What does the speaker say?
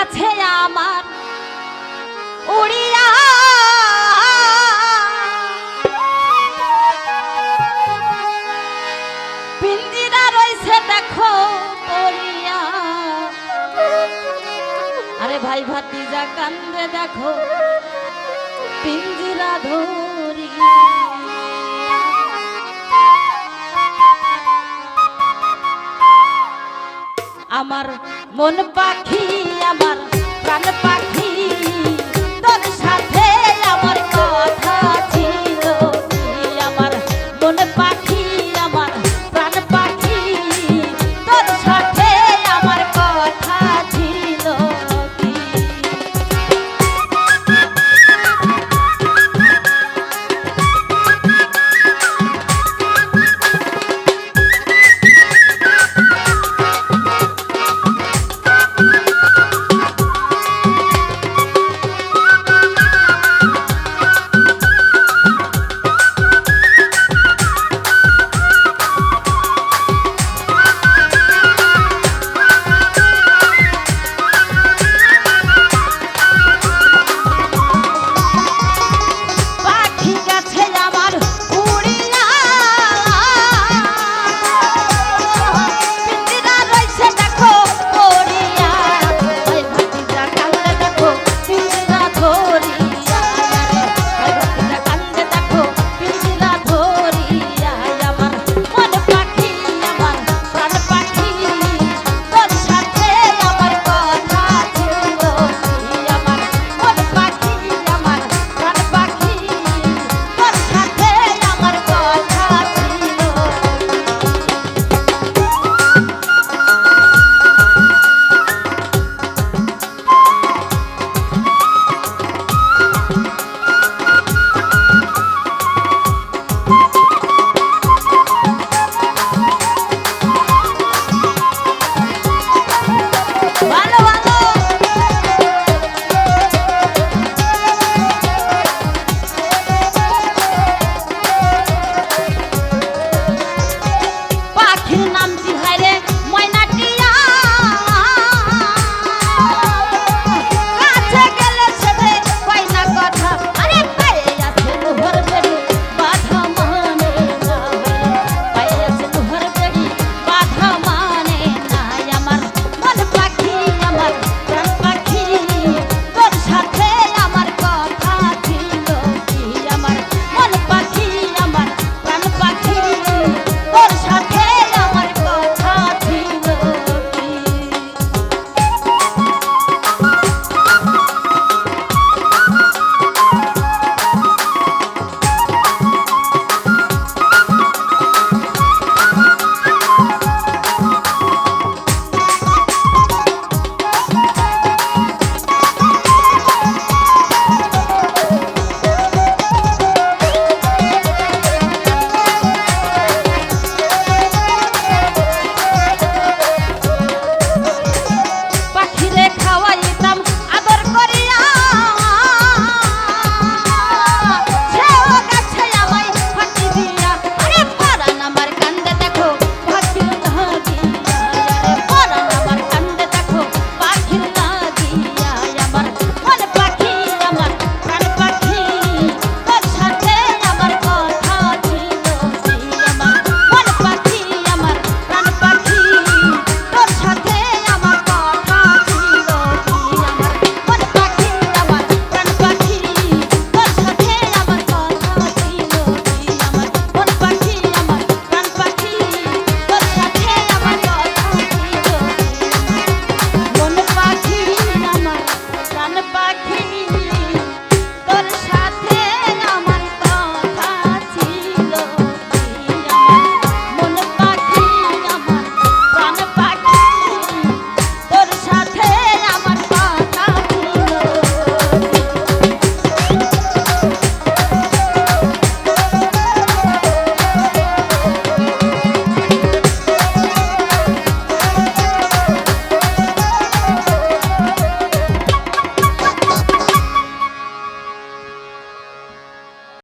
গেছে আমার উড়িয়া। পিঞ্জিরা রয়েছে দেখো আরে ভাই ভাতিজা কান্দে দেখো পিঞ্জিরা ধরি আমার মন পাখি আমার প্রাণ পাখি